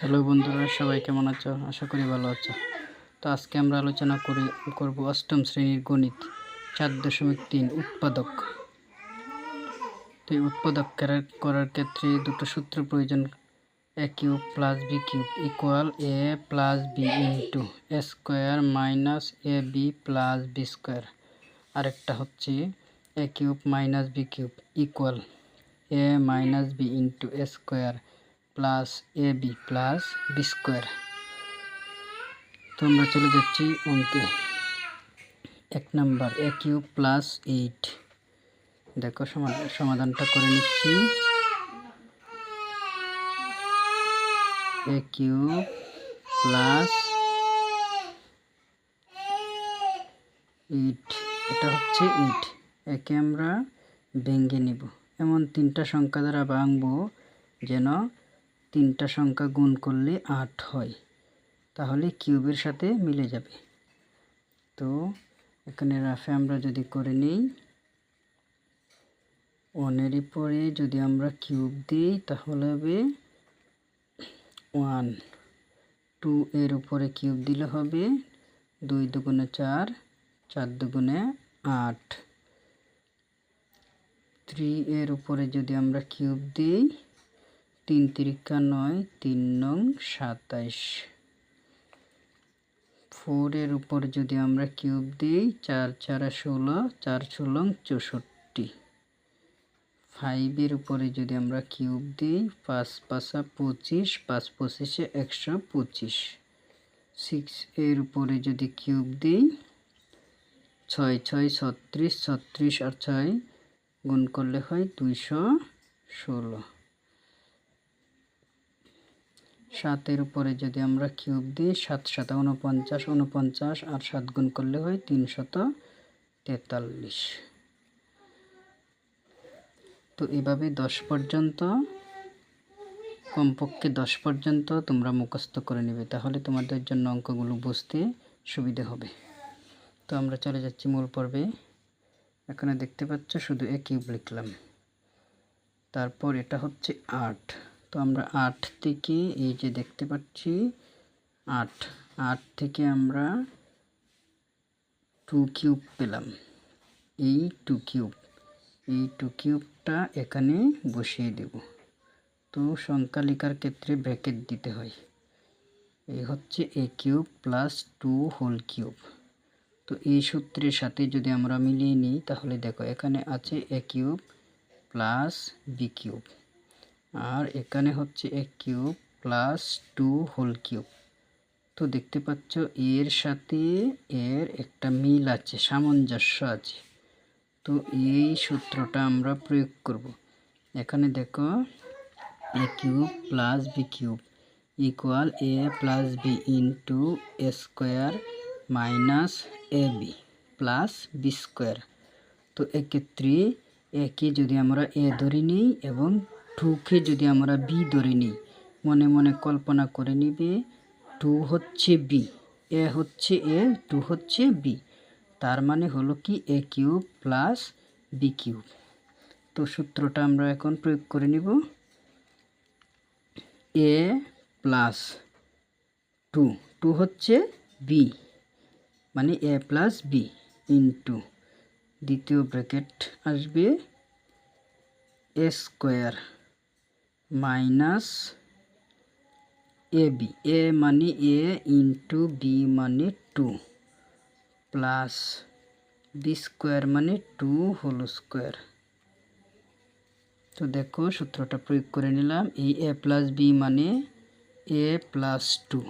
Hello বন্ধুরা, সবাই কেমন আছো? আশা করি ভালো আছো। তো আজকে আমরা আলোচনা করি, করব অষ্টম শ্রেণির গণিত, চার দশমিক তিন, উৎপাদক। তো এই উৎপাদক করার- ক্ষেত্রে দুটো সূত্র প্রয়োজন A cube plus B cube equal A plus B into A square minus A B plus B square আরেকটা হচ্ছে A cube minus B cube equal A minus B into A square plus A B plus B square তো আমরা চলে যাচ্ছি অঙ্কে এক number A cube plus eight দেখো সমাধান সমাধানটা করে নিচ্ছি। এ কিউব প্লাস এইট এটা হচ্ছে এইট একে আমরা ভেঙে নিব। এমন তিনটা সংখ্যা দ্বারা ভাঙবো যেন তিনটা সংখ্যা গুণ করলে আট হয়। তাহলে কিউবের সাথে মিলে যাবে। তো এখানে রাফে আমরা যদি করে নিই, ওয়ানেরই পরে যদি আমরা কিউব দিই, তাহলে হবে ওয়ান। টু এর উপরে কিউব দিলে হবে দুই দুগুণে চার চার দুগুণে আট। থ্রি এর উপরে যদি আমরা কিউব দিই তিন তিরিকা নয়, তিন নং সাতাইশ। ফোরের উপর যদি আমরা কিউব দিই, চার চারা ষোলো, চার ষোলো চৌষট্টি। ফাইভের উপরে যদি আমরা কিউব দিই, পাঁচ পাঁচা পঁচিশ, পাঁচ পঁচিশে একশো পঁচিশ। সিক্স এর উপরে যদি কিউব দিই, ছয় ছয় ছত্রিশ ছত্রিশ আর ছয় গুণ করলে হয় দুইশো ষোলো। সাতের উপরে যদি আমরা কিউব দিই, সাত সাত উনপঞ্চাশ উনপঞ্চাশ আর সাত গুণ করলে হয় তিনশত তেতাল্লিশ। তো এভাবে দশ পর্যন্ত, কমপক্ষে দশ পর্যন্ত তোমরা মুখস্থ করে নেবে, তাহলে তোমাদের জন্য অঙ্কগুলো বুঝতে সুবিধে হবে। তো আমরা চলে যাচ্ছি মূল পর্বে। এখানে দেখতে পাচ্ছ শুধু এ কিউব লিখলাম। তারপর এটা হচ্ছে আট। তো আমরা আট থেকে এই যে দেখতে পাচ্ছি, আট আট থেকে আমরা টু কিউব পেলাম। এই টু কিউব এই টু কিউবটা এখানে বসিয়ে দেব। তো সংখ্যা লেখার ক্ষেত্রে ব্র্যাকেট দিতে হয়। এই হচ্ছে A cube plus two whole cube তো এই সূত্রের সাথে যদি আমরা মিলিয়ে নিই, তাহলে দেখো এখানে আছে A cube plus B cube আর এখানে হচ্ছে A cube plus two whole cube. তো দেখতে পাচ্ছ এর সাথে এর একটা মিল আছে, সামঞ্জস্য আছে। তো এই সূত্রটা আমরা প্রয়োগ করব। এখানে দেখো A cube plus B cube equal A plus B into A square minus A B plus B square তো এক্ষেত্রে একে যদি আমরা এ ধরে নিই এবং টুকে যদি আমরা বি ধরে নিই, মনে মনে কল্পনা করে নিবে, টু হচ্ছে বি, এ হচ্ছে এ, টু হচ্ছে বি, তার মানে হলো কি A cube plus B cube. তো সূত্রটা আমরা এখন প্রয়োগ করে নিব। এ প্লাস টু টু হচ্ছে বি মানে এ প্লাস বি ইন্টু দ্বিতীয় ব্র্যাকেট আসবে A square. Minus A B, A মানে এ ইন্টু বি মানে টু প্লাস বি স্কোয়ার মানে টু হোল স্কোয়ার। তো দেখো সূত্রটা প্রয়োগ করে নিলাম এই এ প্লাস বি মানে এ প্লাস টু।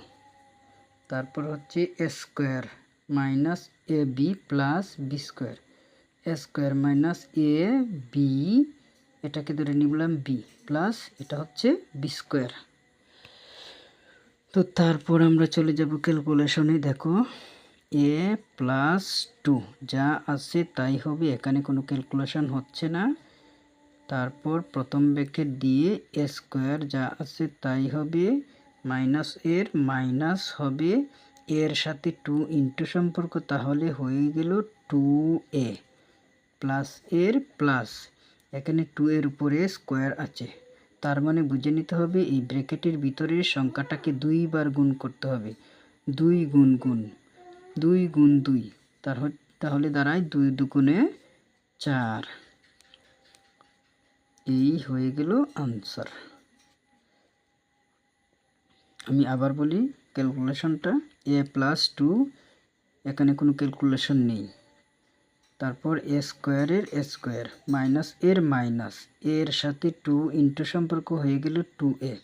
তারপর হচ্ছে A square minus A B plus B square. A square minus A B এটাকে ধরে নিলাম বি প্লাস এটা হচ্ছে বি স্কোয়ার তো তারপর আমরা চলে যাব ক্যালকুলেশনে দেখো এ প্লাস টু যা আছে তাই হবে, এখানে কোনো ক্যালকুলেশন হচ্ছে না। তারপর প্রথম ব্যাকেট দিয়ে এ স্কোয়ার যা আছে তাই হবে মাইনাস এর মাইনাস হবে, এর সাথে টু ইন্টু সম্পর্ক তাহলে হয়ে গেল টু এ প্লাস এর প্লাস এখানে টু এর উপরে স্কোয়ার আছে। তার মানে বুঝে নিতে হবে এই ব্র্যাকেটের ভিতরের সংখ্যাটাকে দুইবার গুণ করতে হবে। দুই গুণ গুণ, দুই গুণ দুই, তার তাহলে দাঁড়ায় দুই দুগুণে চার। এই হয়ে গেল আনসার আমি আবার বলি ক্যালকুলেশনটা এ প্লাস টু এখানে কোনো ক্যালকুলেশন নেই। তারপর এ স্কোয়ারের এ স্কোয়ার মাইনাস এর মাইনাস এর সাথে টু ইন্টু সম্পর্ক হয়ে গেল টু এ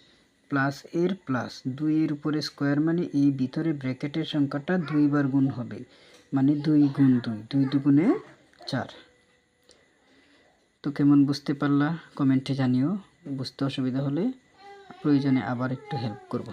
প্লাস এর প্লাস দুইয়ের উপরে স্কোয়ার মানে এই ভিতরে ব্র্যাকেটের সংখ্যাটা দুইবার গুণ হবে মানে দুই গুণ দুই দুই দুগুণে চার। তো কেমন বুঝতে পারলা? কমেন্টে জানিও, বুঝতে অসুবিধা হলে প্রয়োজনে আবার একটু হেল্প করব।